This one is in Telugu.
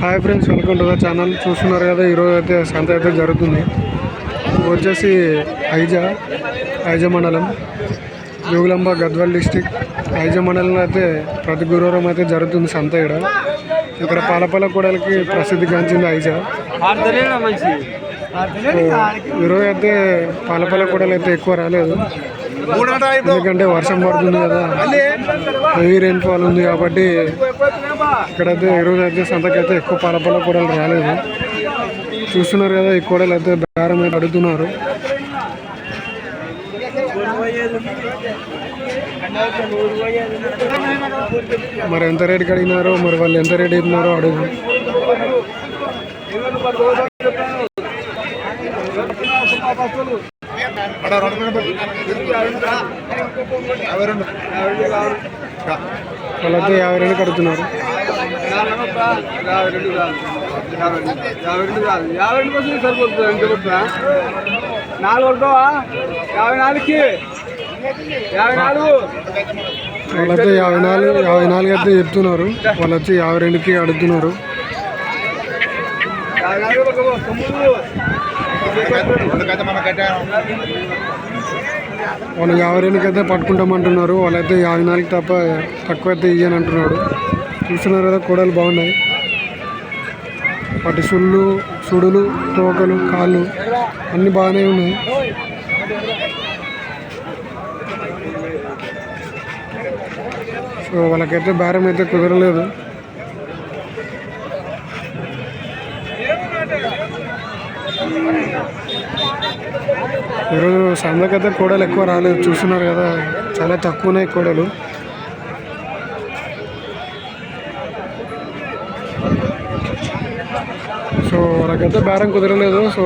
Hi friends welcome to the channel. చూస్తున్నారు కదా ఈరోజు అయితే సంత అయితే జరుగుతుంది. వచ్చేసి ఐజా ఐజా మండలం జోగులాంబ గద్వాల్ డిస్టిక్ ఐజా మండలంలో అయితే ప్రతి గురువారం అయితే జరుగుతుంది సంత ఇక్కడ ఇక్కడ పాలపాల కూడలకి ప్రసిద్ధిగాంచింది ఐజా. ఈరోజు అయితే పాలపాల కూడలు అయితే ఎక్కువ రాలేదు. ఎందుకంటే వర్షం పడుతుంది కదా. హెవీ రెయిన్ఫాల్ ఉంది కాబట్టి ఇక్కడైతే ఈరోజు అయితే సంతకైతే ఎక్కువ పాలపాల కూడలు రాలేదు. చూస్తున్నారు కదా ఈ కూడలు అయితే బేరం అయితే అడుగుతున్నారు. మరి ఎంత రేటుకి అడిగినారో మరి వాళ్ళు ఎంత రేట్ ఇస్తున్నారో అడుగు. వాళ్ళైతే యాభై రెండు కడుతున్నారు. యాభై రెండు కాదు యాభై రెండు కాదు యాభై రెండు కోసం సరిపోతుంది ఎంత కొడుతున్నా నాలుగు కొడతావా యాభై నాలుగుకి యాభై నాలుగు వాళ్ళైతే యాభై నాలుగు యాభై నాలుగు అయితే చెప్తున్నారు. వాళ్ళు వచ్చి యాభై రెండుకి అడుగుతున్నారు. వాళ్ళు యాభై రెండుకి పట్టుకుంటామంటున్నారు. వాళ్ళైతే యాభై నాలుగు తప్ప తక్కువ అయితే ఇయ్యని అంటున్నాడు. చూస్తున్నారు కదా కూడలు బాగున్నాయి. వాటి సుళ్ళు సుడులు తోకలు కాళ్ళు అన్నీ బాగానే ఉన్నాయి. సో వాళ్ళకైతే భారం అయితే కుదరలేదు. ఈరోజు సందకైతే కోడలు ఎక్కువ రాలేదు. చూస్తున్నారు కదా చాలా తక్కువ ఉన్నాయి కోడలు. సో వాళ్ళకైతే బేరం కుదరలేదు. సో